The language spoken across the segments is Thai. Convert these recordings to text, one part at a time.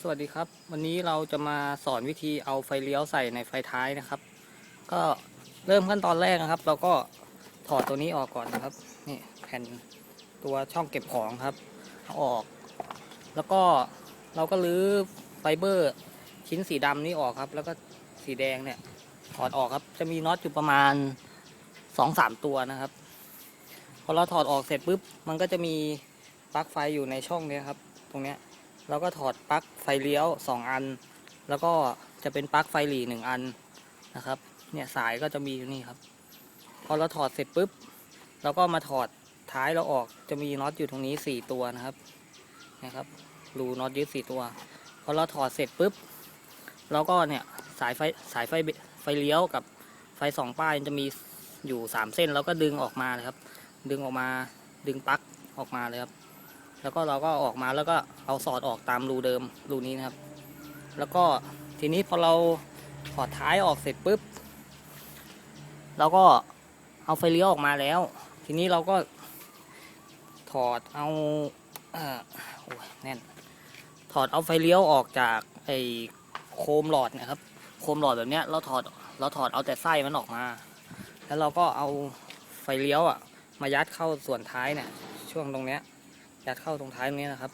สวัสดีครับ วันนี้เราจะมาสอนวิธีเอาไฟเลี้ยวใส่ในไฟท้ายนะครับ ก็เริ่มขั้นตอนแรกนะครับ เราก็ถอดตัวนี้ออกก่อนนะครับ นี่แผ่นตัวช่องเก็บของครับเอาออก แล้วก็เราก็รื้อไฟเบอร์ชิ้นสีดำนี้ออกครับ แล้วก็สีแดงเนี่ยถอดออกครับ จะมีน็อตอยู่ประมาณสองสามตัวนะครับ พอเราถอดออกเสร็จปุ๊บ มันก็จะมีปลั๊กไฟอยู่ในช่องนี้ครับ ตรงเนี้ย เราก็ถอดปลั๊กไฟเลี้ยว 2 อัน แล้วก็จะเป็นปลั๊กไฟหลีหนึ่งอันนะครับ เนี่ยสายก็จะมีอยู่นี่ครับ พอเราถอดเสร็จปุ๊บเราก็มาถอดท้ายเราออกจะมีน็อตอยู่ตรงนี้ 4 ตัวนะครับนะครับรูน็อตยึด4ตัว พอเราถอดเสร็จปุ๊บเราก็เนี่ยสายไฟสายไฟไฟเลี้ยวกับไฟสองป้ายจะมีอยู่ 3 เส้น แล้วก็ดึงออกมาเลยครับ ดึงออกมาดึงปลั๊กออกมาเลยครับ แล้วก็เราก็ออกมาแล้วก็เอาสอดออกตามรูเดิมรูนี้นะครับ แล้วก็ทีนี้พอเราถอดท้ายออกเสร็จปุ๊บเราก็เอาไฟเลี้ยวออกมาแล้ว ทีนี้เราก็ถอดเอาเออโอ้ยแน่นถอดเอาไฟเลี้ยวออกจากไอ้โคมหลอดนะครับ โคมหลอดแบบเนี้ยเราถอดเราถอดเอาแต่ไส้มันออกมา แล้วเราก็เอาไฟเลี้ยวอะมายัดเข้าส่วนท้ายเนี่ยช่วงตรงเนี้ย ยัดเข้าตรงท้ายตรงนี้นะครับ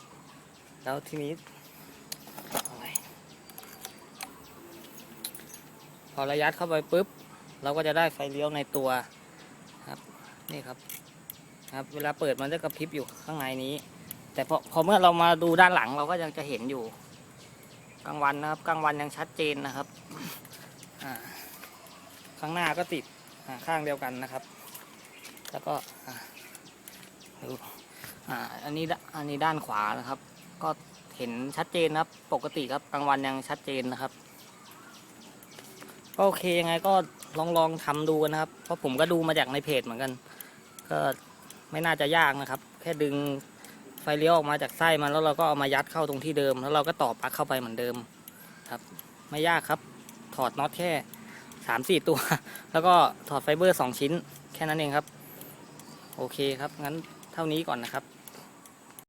แล้วทีนี้พอเรายัดเข้าไปปุ๊บ เราก็จะได้ไฟเลี้ยวในตัวครับ นี่ครับครับ เวลาเปิดมันจะกระพริบอยู่ข้างในนี้ แต่พอพอเมื่อเรามาดูด้านหลังเราก็ยังจะเห็นอยู่กลางวันนะครับกลางวันยังชัดเจนนะครับข้างหน้าก็ติดข้างเดียวกันนะครับ แล้วก็อ่าดู อ่าอันนี้ด้อันนี้ด้านขวานะครับ ก็เห็นชัดเจนครับ ปกติครับกลางวันยังชัดเจนนะครับก็โอเคยังไงก็ลองลองทำดูกันนะครับ เพราะผมก็ดูมาจากในเพจเหมือนกัน ก็ไม่น่าจะยากนะครับ แค่ดึงไฟเลี้ยวออกมาจากไส้มันแล้วเราก็เอามายัดเข้าตรงที่เดิม แล้วเราก็ต่อปลั๊กเข้าไปเหมือนเดิมครับ ไม่ยากครับ ถอดน็อตแค่สามสี่ตัว แล้วก็ถอดไฟเบอร์สองชิ้น แค่นั้นเองครับ โอเคครับงั้นเท่านี้ก่อนนะครับ